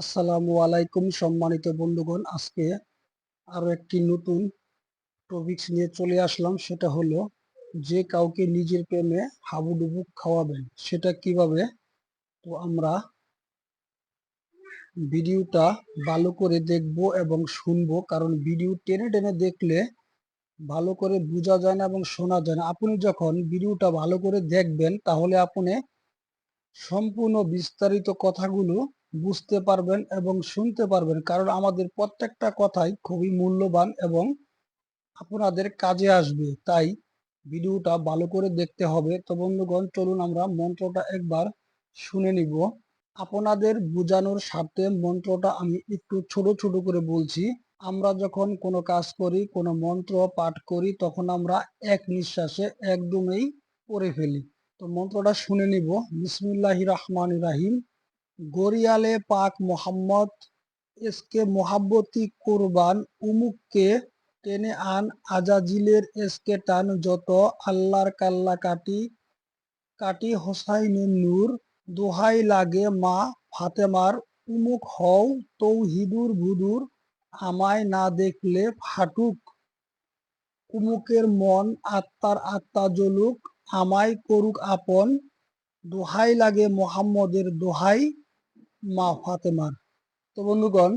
আসসালামু আলাইকুম সম্মানিত বন্ধুগণ। আজকে আরও একটি নতুন টপিকস নিয়ে চলে আসলাম। সেটা হলো, যে কাউকে নিজের প্রেমে হাবুডুবু খাওয়াবেন, সেটা কীভাবে? তো আমরা ভিডিওটা ভালো করে দেখব এবং শুনব। কারণ ভিডিও টেনে টেনে দেখলে ভালো করে বোঝা যায় না এবং শোনা যায় না। আপনি যখন ভিডিওটা ভালো করে দেখবেন, তাহলে আপনি সম্পূর্ণ বিস্তারিত কথাগুলো বুঝতে পারবেন এবং শুনতে পারবেন, কারণ আমাদের প্রত্যেকটা কথাই খুবই মূল্যবান এবং আপনাদের কাজে আসবে। তাই ভিডিওটা ভালো করে দেখতে হবে। তো বন্ধুগণ, চলুন আমরা মন্ত্রটা একবার শুনে নিব। আপনাদের বোঝানোর স্বার্থে মন্ত্রটা আমি একটু ছোট ছোট করে বলছি। আমরা যখন কোনো কাজ করি, কোনো মন্ত্র পাঠ করি, তখন আমরা এক নিঃশ্বাসে একদমই পড়ে ফেলি। তো মন্ত্রটা শুনে নিব। বিসমিল্লাহি রহমান রাহিম। গরিয়ালে পাক মোহাম্মদ এসকে মোহাব্বতি কোরবান, উমুককে টেনে আন, আজাজিলের এসকে টান যত, আল্লাহর কাল্লা কাটি কাটি হোসাইনের নূর, দোহাই লাগে মা ফাতেমার, উমুক হও তৌহিদুর ভুদুর আমায় না দেখলে ফাটুক। উমুকের মন আত্মার আত্মা জ্বলুক, আমায় করুক আপন, দোহাই লাগে মোহাম্মদের দোহাই মা ফাতেমার তো বন্ধুগণ,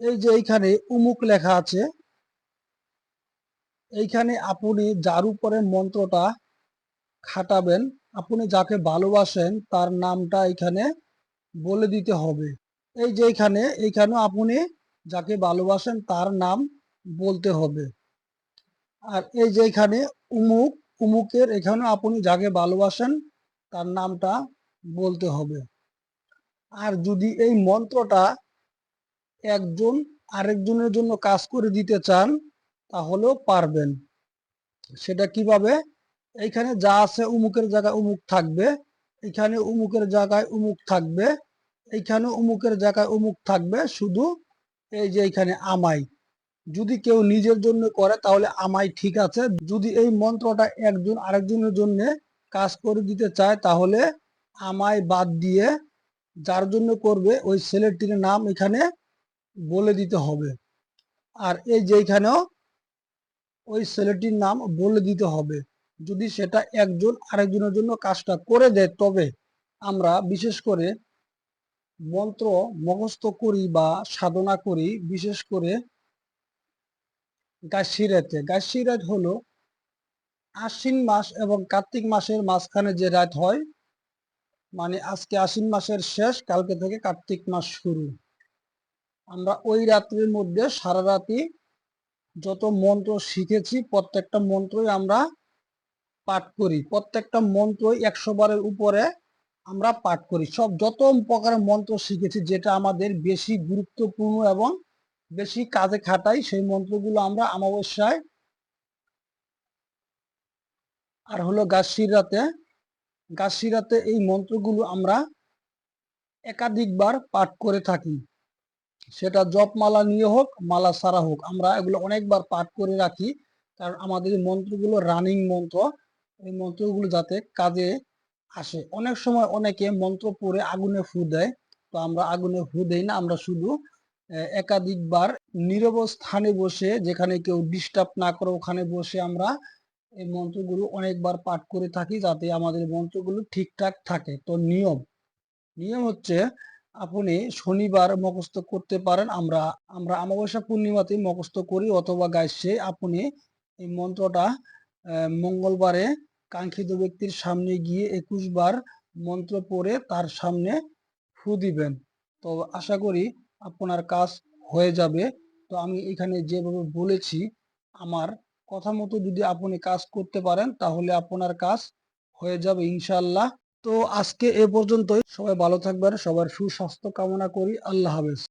এই যে এইখানে উমুক লেখা আছে, এইখানে আপনি যার উপরে মন্ত্রটা খাটাবেন, আপনি যাকে ভালোবাসেন তার নামটা এখানে বলে দিতে হবে। এই যে এইখানে, এইখানেও আপনি যাকে ভালোবাসেন তার নাম বলতে হবে। আর এই যে এখানে উমুক, উমুকের এখানে আপনি যাকে ভালোবাসেন তার নামটা বলতে হবে। আর যদি এই মন্ত্রটা একজন আরেকজনের জন্য কাজ করে দিতে চান, তাহলেও পারবেন। সেটা কীভাবে? এইখানে যা আছে উমুকের জায়গায় উমুক থাকবে এখানে উমুকের জায়গায় উমুক থাকবে, এইখানে উমুকের জায়গায় উমুক থাকবে, শুধু এই যে এখানে আমাই যদি কেউ নিজের জন্য করে, তাহলে আমাই ঠিক আছে। যদি এই মন্ত্রটা একজন আরেকজনের জন্য কাজ করে দিতে চায়, তাহলে আমায় বাদ দিয়ে যার জন্য করবে ওই ছেলেটির নাম এখানে বলে দিতে হবে। আর এই যে এখানেও ওই ছেলেটির নাম বলে দিতে হবে। যদি সেটা একজন আরেকজনের জন্য কাজটা করে দেয়, তবে আমরা বিশেষ করে মন্ত্র মুখস্থ করি বা সাধনা করি, বিশেষ করে গাছিরাতে। গাছিরাত হলো আশ্বিন মাস এবং কার্তিক মাসের মাঝখানে যে রাত হয় মানে আজকে আশ্বিন মাসের শেষ, কালকে থেকে কার্তিক মাস শুরু। আমরা ওই রাত্রির মধ্যে সারা রাতি যত মন্ত্র শিখেছি, প্রত্যেকটা মন্ত্রই আমরা পাঠ করি। প্রত্যেকটা মন্ত্রই একশো বারের উপরে আমরা পাঠ করি। সব যত প্রকারের মন্ত্র শিখেছি, যেটা আমাদের বেশি গুরুত্বপূর্ণ এবং বেশি কাজে খাটাই সেই মন্ত্রগুলো আমরা অমাবস্যায় আর হলো গাছিরাতে গাছিরাতে এই মন্ত্রগুলো আমরা একাধিকবার পাঠ করে থাকি। সেটা জপ মালা নিয়ে হোক, মালা সারা হোক, আমরা এগুলো অনেকবার পাঠ করে রাখি। কারণ আমাদের মন্ত্রগুলো রানিং মন্ত্র, এই মন্ত্রগুলো যাতে কাজে আসে। অনেক সময় অনেকে মন্ত্র পড়ে আগুনে ফু দেয়, তো আমরা আগুনে ফু দেই না, আমরা শুধু একাধিকবার নীরব স্থানে বসে, যেখানে কেউ ডিস্টার্ব না করে, ওখানে বসে আমরা এই মন্ত্রগুলো অনেকবার পাঠ করে থাকি যাতে আমাদের মন্ত্রগুলো ঠিকঠাক থাকে। তো নিয়ম নিয়ম হচ্ছে আপনি শনিবার মুখস্থ করতে পারেন, আমরা আমরা অমাবস্যা পূর্ণিমাতে মুখস্থ করি অথবা গাইছে আপনি এই মন্ত্রটা মঙ্গলবারে কাঙ্ক্ষিত ব্যক্তির সামনে গিয়ে একুশ বার মন্ত্র পড়ে তার সামনে ফু দিবেন। তো আশা করি আপনার কাজ হয়ে যাবে। তো আমি এখানে যেভাবে বলেছি, আমার কথা মতো যদি আপনি কাজ করতে পারেন, তাহলে আপনার কাজ হয়ে যাবে ইনশাল্লাহ তো আজকে এ পর্যন্তই। সবাই ভালো থাকবেন, সবার সুস্বাস্থ্য কামনা করি। আল্লাহ হাফেজ।